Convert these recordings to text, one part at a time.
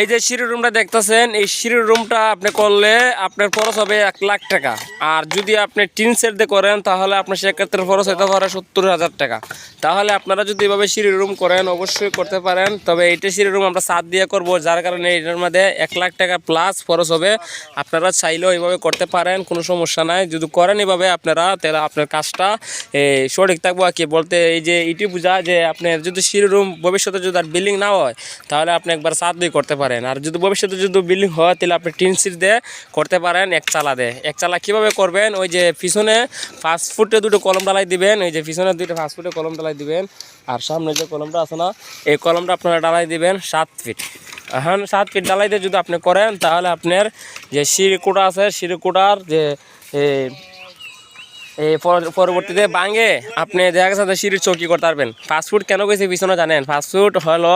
এই যে সিঁড়ির রুমটা দেখতেছেন, এই সিঁড়ির রুমটা আপনি করলে আপনার খরচ হবে এক লাখ টাকা। আর যদি আপনি টিন সেট দিয়ে করেন, তাহলে আপনার সেক্ষেত্রে খরচ হতে পারে সত্তর হাজার টাকা। তাহলে আপনারা যদি এভাবে সিঁড়ির রুম করেন, অবশ্যই করতে পারেন। তবে এইটা সিঁড়ির রুম আমরা সাত দিয়ে করব, যার কারণে এটার মধ্যে এক লাখ টাকা প্লাস খরচ হবে। আপনারা চাইলেও এইভাবে করতে পারেন, কোনো সমস্যা নাই। যদি করেন এভাবে আপনারা, তাহলে আপনার কাজটা সঠিক থাকব আর কি। বলতে এই যে ইটি বোঝা যে আপনার যদি সিঁড়ি রুম ভবিষ্যতে যদি আর বিল্ডিং না হয়, তাহলে আপনি একবার সাত দিয়ে করতে পারেন। আর যদি ভবিষ্যতে যদি বিল্ডিং হয় তাহলে আপনি টিন সিট দিয়ে করতে পারেন এক চালা দিয়ে। এক চালা কীভাবে করবেন? ওই যে পিছনে ফাস্ট ফুটে দুটো কলম ডালাই দিবেন ওই যে পিছনে দুটো ফাস্ট ফুটে কলম ডালাই দিবেন। আর সামনে যে কলমটা আছে না এই কলমটা আপনারা ডালাই দিবেন সাত ফিট এখন সাত ফিট ডালাই দিয়ে যদি আপনি করেন তাহলে আপনার যে সিঁড়িকুটা আছে সিঁড়িকুটার যে এ, এই পরবর্তীতে বাঙে আপনি দেখা গেছে সিঁড়ির চৌকি করতে পারবেন। ফাস্টফুড কেন গেছে পিছনে জানেন? ফাস্টফুড হলো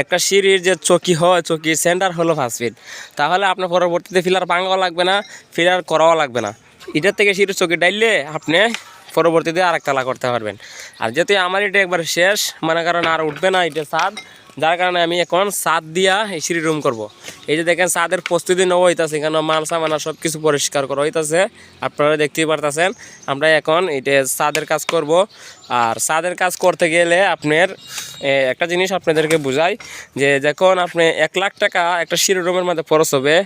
একটা সিঁড়ির যে চৌকি হয়, চৌকির সেন্টার হলো ফাস্টফুড তাহলে আপনার পরবর্তীতে ফিলার ভাঙাও লাগবে না ফিলার করাও লাগবে না। এটার থেকে সিঁড়ির চৌকি ডাইলে আপনি পরবর্তীতে আর একতলা করতে পারবেন। আর যেহেতু আমার এটা একবার শেষ মানে কারণ আর উঠবে না, এটা ছাদ যার কারণে আমি এখন ছাদ দিয়া এই সিঁড়ি রুম করব। এই যে দেখেন ছাদের প্রস্তুতি নেওয়া হইতাছে, এখানে মাল সামানা সব কিছু পরিষ্কার করা হইতাছে। আপনারা দেখতেই পারতেছেন, আমরা এখন এটা ছাদের কাজ করব। আর ছাদের কাজ করতে গেলে আপনার একটা জিনিস আপনাদেরকে বুঝাই, যে যখন আপনি এক লাখ টাকা একটা সিঁড়ি রুমের মধ্যে খরচ হবে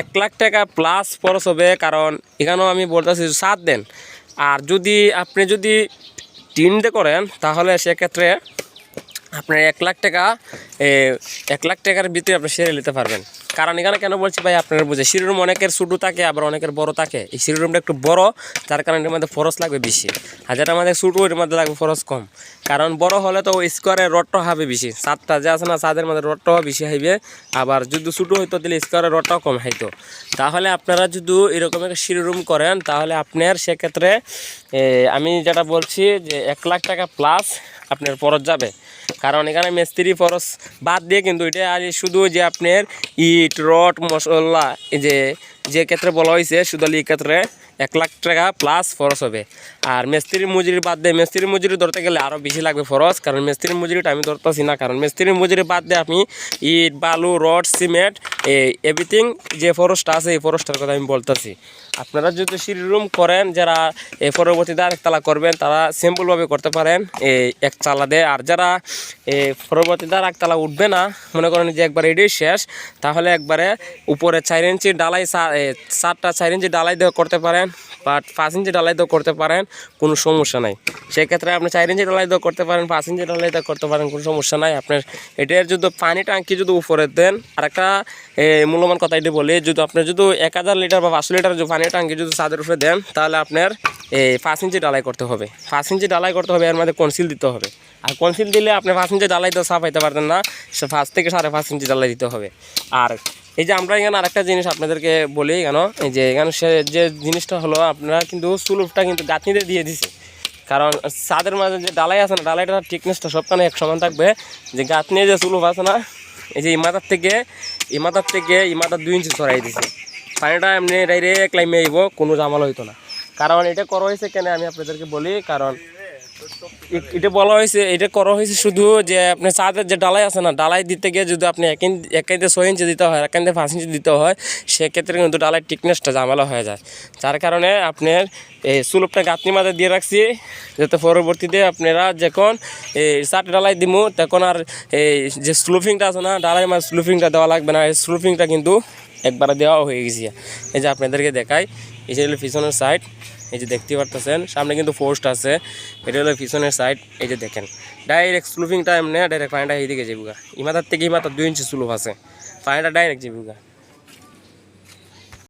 এক লাখ টাকা প্লাস খরচ হবে, কারণ এখানেও আমি বলতেছি ছাদ দেন। আর যদি আপনি যদি টিনতে করেন, তাহলে সেক্ষেত্রে আপনার এক লাখ টাকা এক লাখ টাকার ভিতরে আপনি সেরে নিতে পারবেন। কারণ এখানে কেন বলছি ভাই, আপনারা বুঝে সিঁড়ি রুম অনেকের ছোটো থাকে, আবার অনেকের বড় থাকে। এই সিঁড়ি রুমটা একটু বড় যার কারণে এর মধ্যে ফরস লাগবে বেশি। আর যেটা আমাদের ছোটো, এর মধ্যে লাগবে ফরস কম। কারণ বড় হলে তো স্কোয়ারের রডটা হবে বেশি। সাতটা যে আছে না ছাদের মধ্যে রডটাও বেশি হইবে। আবার যদি ছোটো হইতো, তাহলে স্কোয়ারের রডটাও কম হইতো। তাহলে আপনারা যদি এরকম একটা সিঁড়ি রুম করেন, তাহলে আপনার সেক্ষেত্রে আমি যেটা বলছি যে এক লাখ টাকা প্লাস আপনার পরত যাবে। কারণ এখানে মিস্ত্রি ফরস বাদ দিয়ে কিন্তু এটা আর শুধু যে আপনার ইট রট মশলা যে যে ক্ষেত্রে বলা হয়েছে শুধু এই ক্ষেত্রে এক লাখ টাকা প্লাস ফরস হবে। আর মিস্ত্রির মজুরি বাদ দিয়ে মিস্ত্রির মজুরি ধরতে গেলে আরও বেশি লাগবে ফরস কারণ মিস্ত্রির মজুরিটা আমি ধরতেছি না। কারণ মিস্ত্রির মজুরি বাদ দিয়ে আপনি ইট, বালু, রড, সিমেন্ট এভরিথিং যে ফরসটা আছে এই ফরসটার কথা আমি বলতেছি। আপনারা যদি সিঁড়ি রুম করেন, যারা পরবর্তীতে আরেকতলা করবেন, তারা সিম্পলভাবে করতে পারেন এই এক চালা দিয়ে। আর যারা পরবর্তীতে আর একতলা উঠবে না, মনে করেন যে একবার এটাই শেষ, তাহলে একবারে উপরে চার ইঞ্চি ডালাই চারটা চার ইঞ্চি ডালাই দিয়ে করতে পারেন। বাট পাঁচ ইঞ্চি ডালাই দো করতে পারেন, কোনো সমস্যা নাই। সেক্ষেত্রে আপনি চার ইঞ্চি ডালাই দো করতে পারেন, পাঁচ ইঞ্চি ডালাই তো করতে পারেন, কোনো সমস্যা নাই। আপনার এটার যদি পানি ট্যাঙ্কি যদি উপরে দেন আর একটা মূল্যবান কথা এটি বলি, যদি আপনি যদি এক হাজার লিটার বা পাঁচশো লিটার যদি পানি ট্যাঙ্কি যদি ছাদের উপরে দেন, তাহলে আপনার এই পাঁচ ইঞ্চি ডালাই করতে হবে। পাঁচ ইঞ্চি ডালাই করতে হবে, এর মধ্যে কনসিল দিতে হবে। আর কনসিল দিলে আপনি পাঁচ ইঞ্চি ডালাই তো সাফ হইতে পারতেন না, সে পাঁচ থেকে সাড়ে পাঁচ ইঞ্চি ডালাই দিতে হবে। আর এই যে আমরা এখানে আরেকটা জিনিস আপনাদেরকে বলি কেন এই যে এখানে সে যে জিনিসটা হলো, আপনারা কিন্তু সুলুপটা কিন্তু গাঁথনিতে দিয়ে দিছে। কারণ ছাদের মাঝে যে ডালাই আছে না ডালাইটার ঠিকনেসটা সবখানে এক সমান থাকবে। যে গাঁথনি যে সুলুপ আছে না, এই যে ইমাতার থেকে ইমাতার থেকে ইমাতার দুই ইঞ্চি ছড়াই দিছে। পানিটা এমনি ডাইরেক্ট লাইমে আইব, কোনো জামাল হইতো না। কারণ এটা করা হয়েছে কেন আমি আপনাদেরকে বলি, কারণ এটা বলা হয়েছে, এটা করা হয়েছে শুধু যে আপনি চাঁদের যে ডালাই আছে না, ডালাই দিতে গিয়ে যদি আপনি এক ইঞ্চি ছয় ইঞ্চি দিতে হয় এক ইঞ্চি পাঁচ ইঞ্চি দিতে হয়, সেক্ষেত্রে কিন্তু ডালাই টিকনেসটা ঝামেলা হয়ে যায়। যার কারণে আপনার এই সুলভটা গাঁথনি মাঝে দিয়ে রাখছি, যাতে পরবর্তীতে আপনারা যখন এই চাট ডালাই দিব তখন আর এই যে স্লুফিংটা আছে না ডালাই মাছ স্লুফিংটা দেওয়া লাগবে না। এই স্লুফিংটা কিন্তু একবারে দেওয়া হয়ে গেছে। এই যে আপনাদেরকে দেখাই, এটা হলো পিছনের সাইড এই যে দেখতে পারতেছেন, সামনে কিন্তু পোস্ট আছে। এটা হলো পিছনের সাইড এই যে দেখেন ডাইরেক্ট স্লুপিংটা এমনি ডাইরেক্ট পানিটা এইদিকে যাবুগা ইমাতার থেকে ইমাতার দুই ইঞ্চি স্লুপ আছে। পানিটা ডাইরেক্ট যাবুগা